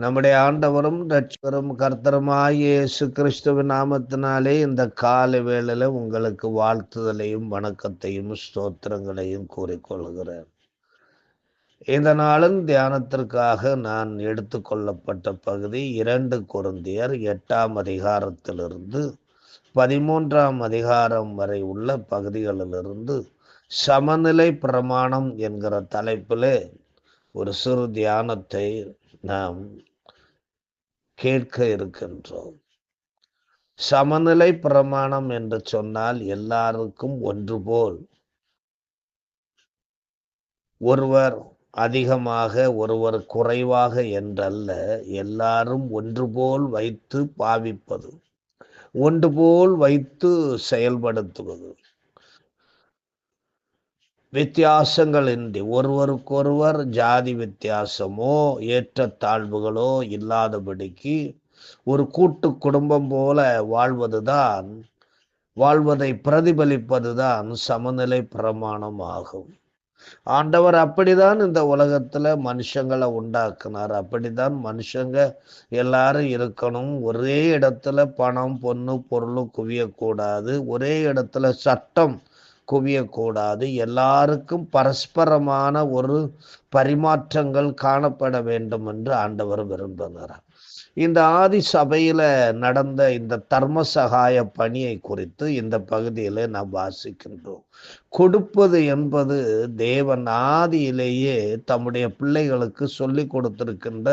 நம்முடைய ஆண்டவரும் ரட்சகரும் கர்த்தருமாய் இயேசு கிறிஸ்துவின் நாமத்தினாலே இந்த கால வேளையில உங்களுக்கு வாழ்த்துதலையும் வணக்கத்தையும் ஸ்தோத்திரங்களையும் கூறிக்கொள்கிறேன் இந்த நாளும் தியானத்திற்காக நான் எடுத்துக்கொள்ளப்பட்ட பகுதி இரண்டு குருந்தியர் எட்டாம் அதிகாரத்திலிருந்து பதிமூன்றாம் அதிகாரம் வரை உள்ள பகுதிகளிலிருந்து சமநிலை பிரமாணம் என்கிற தலைப்பிலே ஒரு சிறு தியானத்தை நாம் கேட்க இருக்கின்றோம். சமநிலை பிரமாணம் என்று சொன்னால் எல்லாருக்கும் ஒன்று போல். ஒருவர் அதிகமாக ஒருவர் குறைவாக என்றல்ல எல்லாரும் ஒன்று போல் வைத்து பாவிப்பது ஒன்று போல் வைத்து செயல்படுத்துவது. வித்தியாசங்களின்றி ஒருவருக்கொருவர் ஜாதி வித்தியாசமோ ஏற்றத்தாழ்வுகளோ இல்லாதபடிக்கு ஒரு கூட்டு குடும்பம் போல வாழ்வதுதான் வாழ்வதை பிரதிபலிப்பதுதான் சமநிலை பிரமாணம் ஆகும் ஆண்டவர் அப்படிதான் இந்த உலகத்துல மனுஷங்களை உண்டாக்குனார். அப்படிதான் மனுஷங்க எல்லாரும் இருக்கணும். ஒரே இடத்துல பணம் பொண்ணு பொருளும் குவியக்கூடாது. ஒரே இடத்துல சட்டம் குவியக்கூடாது. எல்லாருக்கும் பரஸ்பரமான ஒரு பரிமாற்றங்கள் காணப்பட வேண்டும் என்று ஆண்டவர் விரும்புகிறார். இந்த ஆதி சபையில நடந்த இந்த தர்ம சகாய பணியை குறித்து இந்த பகுதியில நாம் வாசிக்கின்றோம். கொடுப்பது என்பது தேவன் ஆதியிலேயே தம்முடைய பிள்ளைகளுக்கு சொல்லி கொடுத்திருக்கின்ற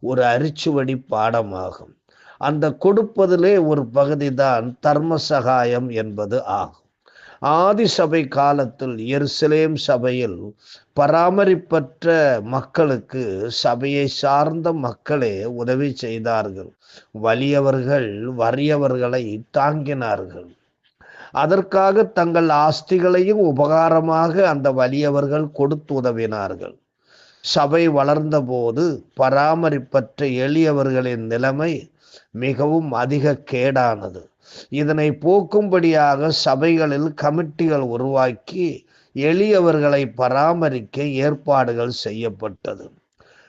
ஒரு அரிச்சுவடி பாடமாகும். அந்த கொடுப்பதிலே ஒரு பகுதி தான் தர்ம சகாயம் என்பது ஆகும். ஆதி சபை காலத்தில் எருசலேம் சபையில் பராமரிப்பற்ற மக்களுக்கு சபையை சார்ந்த மக்களே உதவி செய்தார்கள். வலியவர்கள் வறியவர்களை தாங்கினார்கள். அதற்காக தங்கள் ஆஸ்திகளையும் உபகாரமாக அந்த வலியவர்கள் கொடுத்து உதவினார்கள். சபை வளர்ந்தபோது பராமரிப்பற்ற எளியவர்களின் நிலைமை மிகவும் அதிக கேடானது. இதனை போக்கும்படியாக சபைகளில் கமிட்டிகள் உருவாக்கி எளியவர்களை பராமரிக்க ஏற்பாடுகள் செய்யப்பட்டது.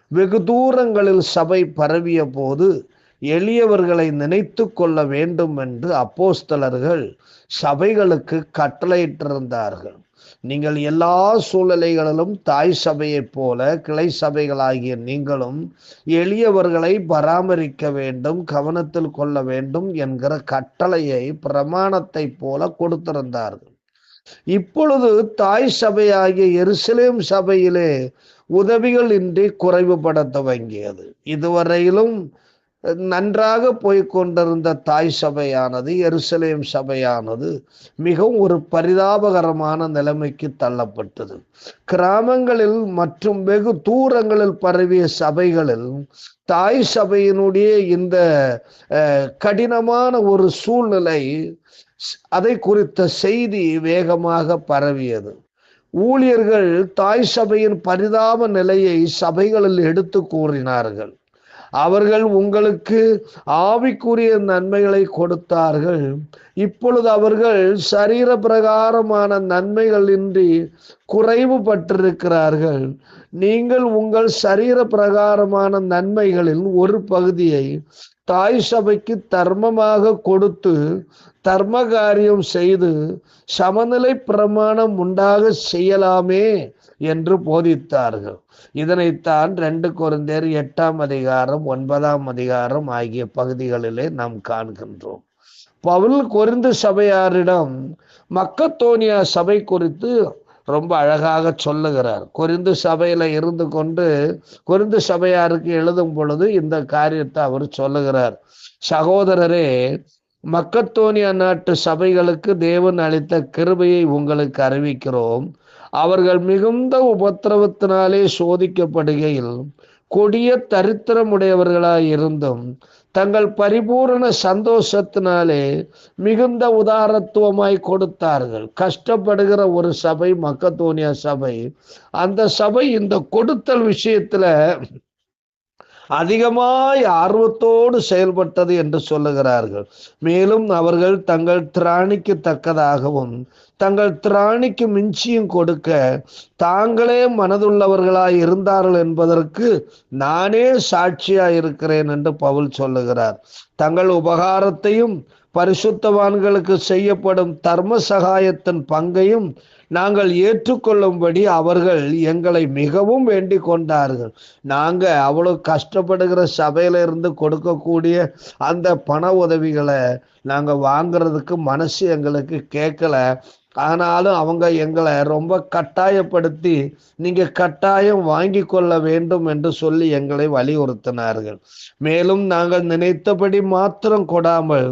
வெகு தூரங்களில் சபை பரவிய போது எளியவர்களை நினைத்து கொள்ள வேண்டும் என்று அப்போஸ்தலர்கள் சபைகளுக்கு கட்டளையிட்டிருந்தார்கள். நீங்கள் எல்லா சூழ்நிலைகளிலும் தாய் சபையைப் போல கிளை சபைகளாகிய நீங்களும் எளியவர்களை பராமரிக்க வேண்டும் கவனத்தில் கொள்ள வேண்டும் என்கிற கட்டளையை பிரமாணத்தை போல கொடுத்திருந்தார்கள். இப்பொழுது தாய் சபையாகிய எருசலேம் சபையிலே உதவிகள் இன்றி குறைவுபட துவங்கியது. இதுவரையிலும் நன்றாக போய்கொண்டிருந்த தாய் சபையானது எருசலேம் சபையானது மிகவும் ஒரு பரிதாபகரமான நிலைமைக்கு தள்ளப்பட்டது. கிராமங்களில் மற்றும் வெகு தூரங்களில் பரவிய சபைகளில் தாய் சபையினுடைய இந்த கடினமான ஒரு சூழ்நிலை அதை குறித்த செய்தி வேகமாக பரவியது. ஊழியர்கள் தாய் சபையின் பரிதாப நிலையை சபைகளில் எடுத்து கூறினார்கள். அவர்கள் உங்களுக்கு ஆவிக்குரிய நன்மைகளை கொடுத்தார்கள். இப்பொழுது அவர்கள் சரீர பிரகாரமான நன்மைகள் இன்றி குறைவுபட்டிருக்கிறார்கள். நீங்கள் உங்கள் சரீர பிரகாரமான நன்மைகளில் ஒரு பகுதியை தாய் சபைக்கு தர்மமாக கொடுத்து தர்ம காரியம் செய்து சமநிலை பிரமாணம் உண்டாக செய்யலாமே என்று போதித்தார்கள். இதனைத்தான் ரெண்டு குருந்தேர் எட்டாம் அதிகாரம் ஒன்பதாம் அதிகாரம் ஆகிய பகுதிகளிலே நாம் காண்கின்றோம். பவுல் கொரிந்து சபையாரிடம் மக்கத்தோனியா சபை குறித்து ரொம்ப அழகாக சொல்லுகிறார். கொரிந்து சபையில இருந்து கொண்டு கொரிந்து சபையாருக்கு எழுதும் பொழுது இந்த காரியத்தை அவர் சொல்லுகிறார். சகோதரரே மக்கத்தோனியா நாட்டு சபைகளுக்கு தேவன் அளித்த கிருபையை உங்களுக்கு அறிவிக்கிறோம். அவர்கள் மிகுந்த உபத்திரவத்தினாலே சோதிக்கப்படுகையில் கொடிய தரித்திரமுடையவர்களாய் இருந்தும் தங்கள் பரிபூரண சந்தோஷத்தினாலே மிகுந்த உதாரத்துவமாய் கொடுத்தார்கள். கஷ்டப்படுகிற ஒரு சபை மக்கத்தோனியா சபை. அந்த சபை இந்த கொடுத்தல் விஷயத்துல அதிகமாய் ஆர்வத்தோடு செயல்பட்டது என்று சொல்லுகிறார்கள். மேலும் அவர்கள் தங்கள் திராணிக்கு தக்கதாகவும் தங்கள் திராணிக்கு மிஞ்சியும் கொடுக்க தாங்களே மனதுள்ளவர்களாய் இருந்தார்கள் என்பதற்கு நானே சாட்சியாய் இருக்கிறேன் என்று பவுல் சொல்லுகிறார். தங்கள் உபகாரத்தையும் பரிசுத்தவான்களுக்கு செய்யப்படும் தர்ம சகாயத்தின் பங்கையும் நாங்கள் ஏற்றுக்கொள்ளும்படி அவர்கள் எங்களை மிகவும் வேண்டிக் கொண்டார்கள். நாங்கள் அவ்வளோ கஷ்டப்படுகிற சபையில இருந்து கொடுக்கக்கூடிய அந்த பண உதவிகளை நாங்கள் வாங்குறதுக்கு மனசு எங்களுக்கு கேட்கல. ஆனாலும் அவங்க எங்களை ரொம்ப கட்டாயப்படுத்தி நீங்க கட்டாயம் வாங்கி கொள்ள வேண்டும் என்று சொல்லி எங்களை வலியுறுத்தினார்கள். மேலும் நாங்கள் நினைத்தபடி மாத்திரம் கொடாமல்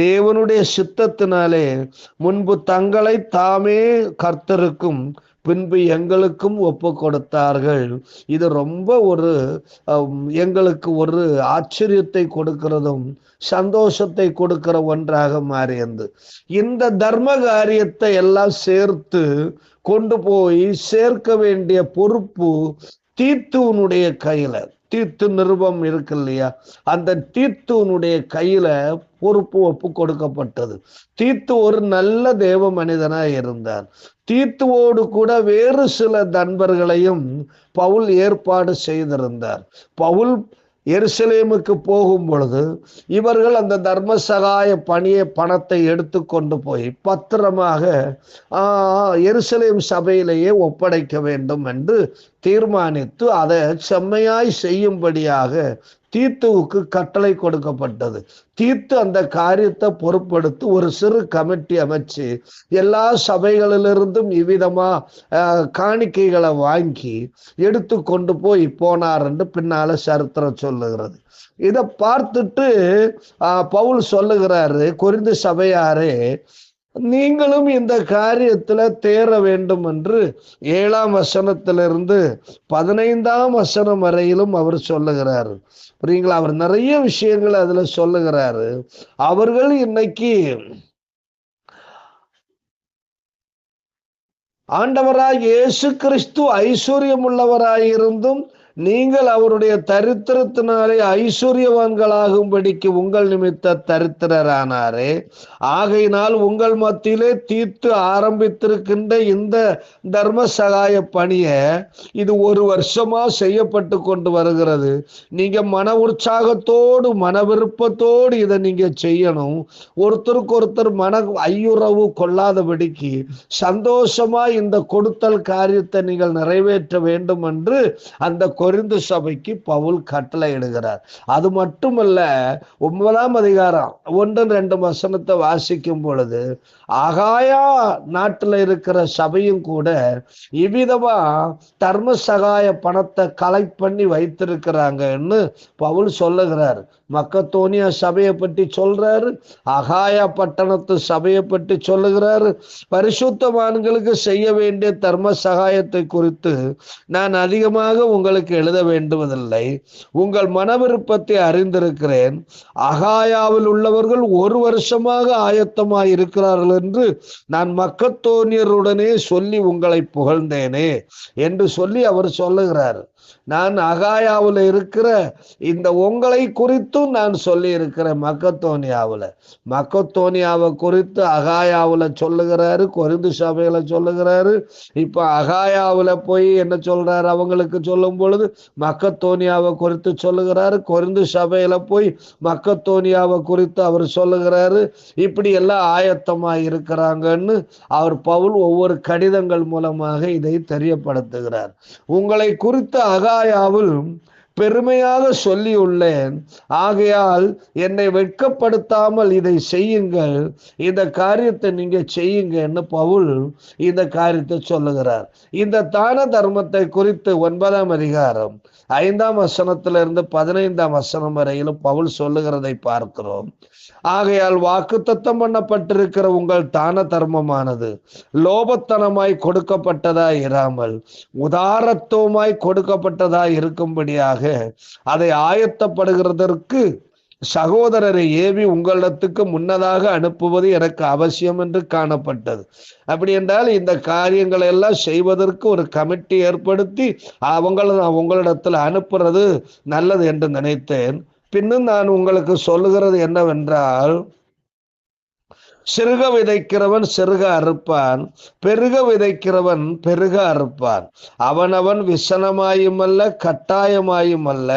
தேவனுடைய சித்தத்தினாலே முன்பு தங்களை தாமே கர்த்தருக்கும் பின்பு எங்களுக்கும் ஒப்பு கொடுத்தார்கள் இது ரொம்ப ஒரு எங்களுக்கு ஒரு ஆச்சரியத்தை கொடுக்கிறதும் சந்தோஷத்தை கொடுக்கிற ஒன்றாக மாறியது. இந்த தர்ம காரியத்தை எல்லாம் சேர்த்து கொண்டு போய் சேர்க்க வேண்டிய பொறுப்பு தீத்துவனுடைய கையில. தீர்த்து நிருபம் இருக்கு இல்லையா அந்த தீர்த்துவனுடைய கையில பொறுப்பு ஒப்பு கொடுக்கப்பட்டது. தீர்த்து ஒரு நல்ல தேவ மனிதனா இருந்தார். தீர்த்துவோடு கூட வேறு சில நண்பர்களையும் பவுல் ஏற்பாடு செய்திருந்தார். பவுல் எருசலேமுக்கு போகும் பொழுது இவர்கள் அந்த தர்ம சகாய பணியை பணத்தை எடுத்து கொண்டு போய் பத்திரமாக எருசலேம் சபையிலேயே ஒப்படைக்க வேண்டும் என்று தீர்மானித்து அதை செம்மையாய் செய்யும்படியாக தீத்துவுக்கு கட்டளை கொடுக்கப்பட்டது. தீர்த்து அந்த காரியத்தை பொறுப்படுத்தி ஒரு சிறு கமிட்டி அமைச்சு எல்லா சபைகளிலிருந்தும் இவ்விதமா காணிக்கைகளை வாங்கி எடுத்து கொண்டு போய் போனார் என்று பின்னால சரித்திரம் சொல்லுகிறது. இதை பார்த்துட்டு பவுல் சொல்லுகிறாரு குறிந்து சபையாரே நீங்களும் இந்த காரியத்துல தேர வேண்டும் என்று ஏழாம் வசனத்திலிருந்து பதினைந்தாம் வசனம் வரையிலும் அவர் சொல்லுகிறாரு. புரியுங்களா? அவர் நிறைய விஷயங்கள் அதுல சொல்லுகிறாரு. அவர்கள் இன்னைக்கு ஆண்டவராய் இயேசு கிறிஸ்து ஐஸ்வர்யம் உள்ளவராயிருந்தும் நீங்கள் அவருடைய தரித்திரத்தினாலே ஐஸ்வர்யவான்களாகும்படிக்கு உங்கள் நிமித்த தரித்திரரானாரே. ஆகையினால் உங்கள் மத்தியிலே தீர்த்து ஆரம்பித்திருக்கின்ற இந்த தர்ம சகாய பணியை இது ஒரு வருஷமா செய்யப்பட்டு கொண்டு வருகிறது. நீங்க மன உற்சாகத்தோடு மன விருப்பத்தோடு இதை நீங்க செய்யணும். ஒருத்தருக்கு ஒருத்தர் மன ஐயுறவு கொள்ளாதபடிக்கு சந்தோஷமா இந்த கொடுத்தல் காரியத்தை நீங்கள் நிறைவேற்ற வேண்டும் என்று அந்த கொரிந்து சபைக்கு பவுல் கட்டளை இடுகிறார். அது மட்டுமல்ல ஒன்பதாம் அதிகாரம் ஒன்று ரெண்டு வசனத்தை வாசிக்கும் பொழுது அகாயா நாட்டுல இருக்கிற சபையும் கூட இவ்விதமா தர்ம சகாய பணத்தை கலெக்ட் பண்ணி வைத்திருக்கிறாங்கன்னு பவுல் சொல்லுகிறார். மக்கத்தோனியா சபையை பற்றி சொல்றாரு. அகாயா பட்டணத்து சபையை பற்றி சொல்லுகிறாரு. பரிசுத்தவான்களுக்கு செய்ய வேண்டிய தர்ம சகாயத்தை குறித்து நான் அதிகமாக உங்களுக்கு எழுத வேண்டுவதில்லை. உங்கள் மன விருப்பத்தை அறிந்திருக்கிறேன். அகாயாவில் உள்ளவர்கள் ஒரு வருஷமாக ஆயத்தமாய் இருக்கிறார்கள் என்று நான் மக்கத்தோனியருடனே சொல்லி உங்களை புகழ்ந்தேனே என்று சொல்லி அவர் சொல்லுகிறார். நான் அகாயாவில் இருக்கிற இந்த உங்களை குறித்தும் நான் சொல்லி இருக்கிறேன் மக்கத்தோனியாவில். மக்கத்தோனியாவை குறித்து அகாயாவில் சொல்லுகிறாரு கொரிந்து சபையில சொல்லுகிறாரு. இப்போ அகாயாவில் போய் என்ன சொல்றாரு? அவங்களுக்கு சொல்லும் பொழுது மக்கத்தோனியாவை குறித்து சொல்லுகிறாரு. கொரிந்து சபையில போய் மக்கத்தோனியாவை குறித்து அவர் சொல்லுகிறாரு. இப்படி எல்லாம் ஆயத்தமாக இருக்கிறாங்கன்னு அவர் பவுல் ஒவ்வொரு கடிதங்கள் மூலமாக இதை தெரியப்படுத்துகிறார். உங்களை குறித்து அகாயாவில் பெருமையாக சொல்லியுள்ளேன். ஆகையால் என்னை வெட்கப்படுத்தாமல் இதை செய்யுங்கள். இந்த காரியத்தை நீங்க செய்யுங்கன்னு பவுல் இந்த காரியத்தை சொல்லுகிறார். இந்த தான தர்மத்தை குறித்து ஒன்பதாம் அதிகாரம் ஐந்தாம் வசனத்திலிருந்து பதினைந்தாம் வசனம் வரையிலும் பவுல் சொல்லுகிறதை பார்க்கிறோம். ஆகையால் வாக்கு தத்தம் பண்ணப்பட்டிருக்கிற உங்கள் தான தர்மமானது லோபத்தனமாய் கொடுக்கப்பட்டதா இராமல் உதாரத்துவமாய் கொடுக்கப்பட்டதா இருக்கும்படியாக அதை ஆயத்தப்படுகிறதற்கு சகோதரரை ஏவி உங்களிடத்துக்கு முன்னதாக அனுப்புவது எனக்கு அவசியம் என்று காணப்பட்டது. அப்படி என்றால் இந்த காரியங்களை எல்லாம் செய்வதற்கு ஒரு கமிட்டி ஏற்படுத்தி அவங்கள நான் உங்களிடத்தில் அனுப்புறது நல்லது என்று நினைத்தேன். பின்னும் நான் உங்களுக்கு சொல்லுகிறது என்னவென்றால் சிறுக விதைக்கிறவன் சிறுக அறுப்பான் பெருக விதைக்கிறவன் பெருக அறுப்பான். அவனவன் விசனமாயும் அல்ல கட்டாயமாயும் அல்ல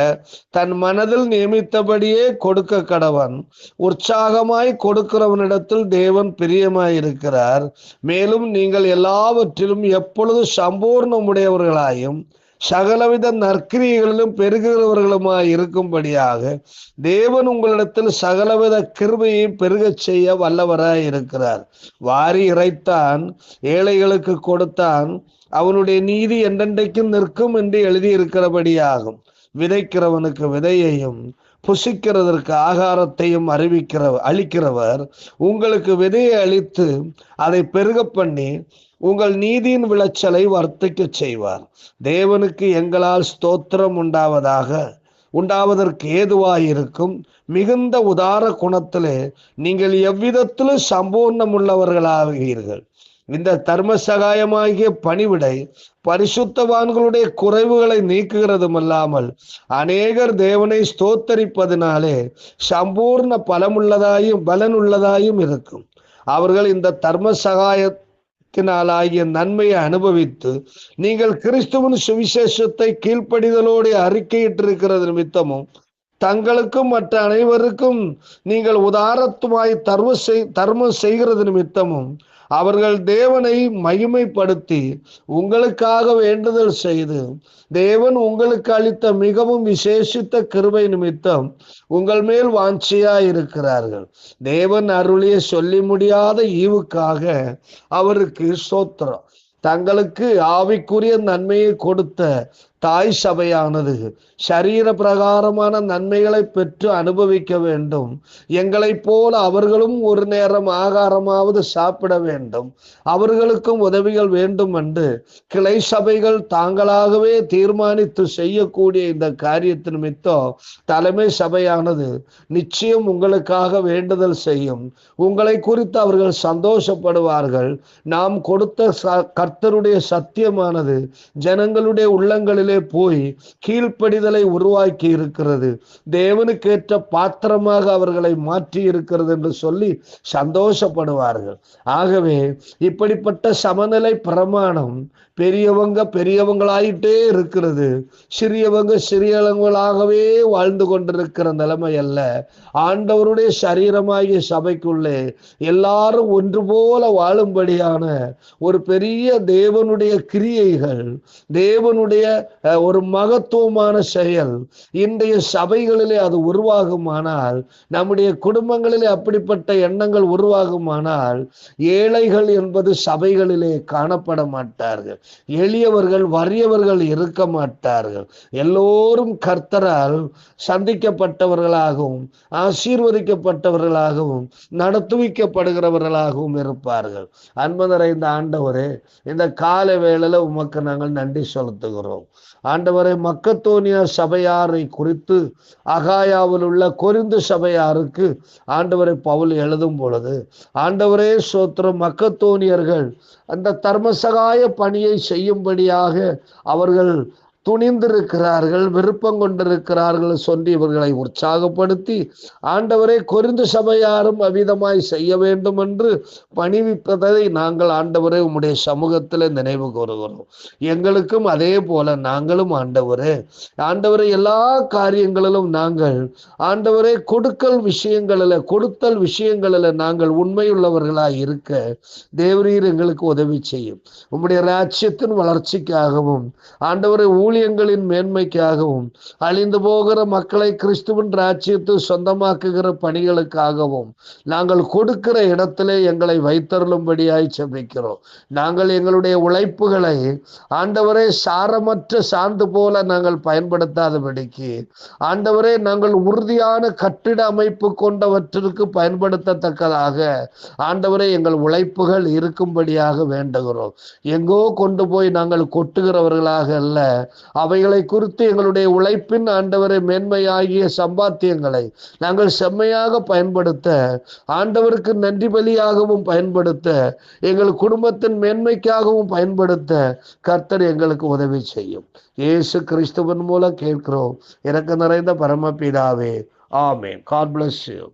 தன் மனதில் நியமித்தபடியே கொடுக்க கடவன். உற்சாகமாய் கொடுக்கிறவனிடத்தில் தேவன் பிரியமாயிருக்கிறார். மேலும் நீங்கள் எல்லாவற்றிலும் எப்பொழுது சம்பூர்ணமுடையவர்களாயும் சகலவித நற்கிரியைகளிலும் பெருகிறவர்களுமாய் இருக்கும்படியாக தேவன் உங்களிடத்தில் சகலவித கிருபையையும் பெருகச் செய்ய வல்லவராய் இருக்கிறார். வாரி இறைத்தான் ஏழைகளுக்கு கொடுத்தான் அவனுடைய நீதி என்றென்றைக்கும் நிற்கும் என்று எழுதியிருக்கிறபடியாகும். விதைக்கிறவனுக்கு விதையையும் புசிக்கிறதற்கு ஆகாரத்தையும் அறிவிக்கிற அளிக்கிறவர் உங்களுக்கு விதையை அளித்து அதை பெருக பண்ணி உங்கள் நீதியின் விளைச்சலை வர்த்திக்க செய்வார். தேவனுக்கு எங்களால் ஸ்தோத்திரம் உண்டாவதாக உண்டாவதற்கு ஏதுவாயிருக்கும் மிகுந்த உதார குணத்திலே நீங்கள் எவ்விதத்திலும் சம்பூர்ணம் உள்ளவர்களாகிறீர்கள் இந்த தர்ம சகாயமாகிய பணிவிடை பரிசுத்தவான்களுடைய குறைவுகளை நீக்குகிறதும் அல்லாமல் அநேகர் தேவனை ஸ்தோத்தரிப்பதினாலே சம்பூர்ண பலமுள்ளதாயும் பலனுள்ளதாயும் இருக்கும். அவர்கள் இந்த தர்ம சகாயத்தினாலாகிய நன்மையை அனுபவித்து நீங்கள் கிறிஸ்துவின் சுவிசேஷத்தை கீழ்ப்படிதலோடு அறிக்கையிட்டிருக்கிறது நிமித்தமும் தங்களுக்கும் மற்ற அனைவருக்கும் நீங்கள் உதாரத்துமாய் தர்ம செய் தர்மம் செய்கிறது நிமித்தமும் அவர்கள் தேவனை மகிமைப்படுத்தி உங்களுக்காக வேண்டுதல் செய்து தேவன் உங்களுக்கு அளித்த மிகவும் விசேஷித்த கிருபை நிமித்தம் உங்கள் மேல் வாஞ்சியா இருக்கிறார்கள் தேவன் அருளிய சொல்லி முடியாத ஈவுக்காக அவருக்கு சோத்திரம் தங்களுக்கு ஆவிக்குரிய நன்மையை கொடுத்த தாய் சபையானது சரீர பிரகாரமான நன்மைகளை பெற்று அனுபவிக்க வேண்டும். எங்களைப் போல அவர்களும் ஒரு நேரம் ஆகாரமாவது சாப்பிட வேண்டும். அவர்களுக்கும் உதவிகள் வேண்டும் என்று கிளை சபைகள் தாங்களாகவே தீர்மானித்து செய்யக்கூடிய இந்த காரியத்தின் நிமித்தம் தலைமை சபையானது நிச்சயம் உங்களுக்காக வேண்டுதல் செய்யும். உங்களை குறித்து அவர்கள் சந்தோஷப்படுவார்கள். நாம் கொடுத்த கர்த்தருடைய சத்தியமானது ஜனங்களுடைய உள்ளங்களில் போய் கீழ்ப்படிதலை உருவாக்கி இருக்கிறது. தேவனுக்கேற்ற பாத்திரமாக அவர்களை மாற்றி இருக்கிறது என்று சொல்லி சந்தோஷப்படுவார்கள். ஆகவே இப்படிப்பட்ட சமநிலை பிரமாணம் பெரியவங்க பெரியவங்களாயிட்டே இருக்கிறது. சிறியவங்க சிறியவங்களாகவே வாழ்ந்து கொண்டிருக்கிற நிலைமை அல்ல. ஆண்டவருடைய சரீரமாகிய சபைக்குள்ளே எல்லாரும் ஒன்று போல வாழும்படியான ஒரு பெரிய தேவனுடைய கிரியைகள் தேவனுடைய ஒரு மகத்துவமான செயல் இன்றைய சபைகளிலே அது உருவாகுமானால் நம்முடைய குடும்பங்களிலே அப்படிப்பட்ட எண்ணங்கள் உருவாகுமானால் ஏழைகள் என்பது சபைகளிலே காணப்பட மாட்டார்கள். எளியவர்கள் வறியவர்கள் இருக்க மாட்டார்கள். எல்லோரும் கர்த்தரால் சந்திக்கப்பட்டவர்களாகவும் ஆசீர்வதிக்கப்பட்டவர்களாகவும் நடத்துவிக்கப்படுகிறவர்களாகவும் இருப்பார்கள். அன்பு நிறைந்த ஆண்டவரே இந்த கால வேளையில உமக்கு நாங்கள் நன்றி செலுத்துகிறோம். ஆண்டவரை மக்கத்தோனிய சபையாரை குறித்து அகாயாவில் உள்ள கொரிந்து சபையாருக்கு ஆண்டவரை பவுல் எழுதும் பொழுது ஆண்டவரே சோத்திரம் மக்கத்தோனியர்கள் அந்த தர்மசகாய பணியை செய்யும்படியாக அவர்கள் துணிந்திருக்கிறார்கள் விருப்பம் கொண்டிருக்கிறார்கள் சொல்லி இவர்களை உற்சாகப்படுத்தி ஆண்டவரை கொரிந்து சபையாரும் அவிதமாய் செய்ய வேண்டும் என்று பணிவிப்பதை நாங்கள் ஆண்டவரை உம்முடைய சமூகத்தில் நினைவு கூறுகிறோம். எங்களுக்கும் அதே போல நாங்களும் ஆண்டவரே ஆண்டவரை எல்லா காரியங்களிலும் நாங்கள் ஆண்டவரை கொடுக்கல் விஷயங்களில் கொடுத்தல் விஷயங்களில் நாங்கள் உண்மையுள்ளவர்களாக இருக்க தேவரீர் எங்களுக்கு உதவி செய்யும். உம்முடைய ராஜ்யத்தின் வளர்ச்சிக்காகவும் ஆண்டவரை ஊழியங்களின் மேன்மைக்காகவும் அழிந்து போகிற மக்களை கிறிஸ்துவின் ராஜ்யத்தை சொந்தமாக்குகிற பணிகளுக்காகவும் நாங்கள் கொடுக்கிற இடத்திலே எங்களை வைத்தருளும்படியாய் செபிக்கிறோம். நாங்கள் எங்களுடைய உழைப்புகளை ஆண்டவரே சாரமற்ற சாந்து போல நாங்கள் பயன்படுத்தாதபடிக்கு ஆண்டவரே நாங்கள் உறுதியான கட்டிட அமைப்பு கொண்டவற்றிற்கு பயன்படுத்தத்தக்கதாக ஆண்டவரே எங்கள் உழைப்புகள் இருக்கும்படியாக வேண்டுகிறோம். எங்கோ கொண்டு போய் நாங்கள் கொட்டுகிறவர்களாக அல்ல அவைகளை குறித்து எங்களுடைய உழைப்பின் ஆண்டவரை மேன்மையாகிய சம்பாத்தியங்களை நாங்கள் செம்மையாக பயன்படுத்த ஆண்டவருக்கு நன்றி பலியாகவும் பயன்படுத்த எங்கள் குடும்பத்தின் மேன்மைக்காகவும் பயன்படுத்த கர்த்தர் எங்களுக்கு உதவி செய்யும். இயேசு கிறிஸ்துவன் மூலம் கேட்கிறோம். இறக்க நிறைந்த பரமபிதாவே ஆமே காட் பிளஸ் யூ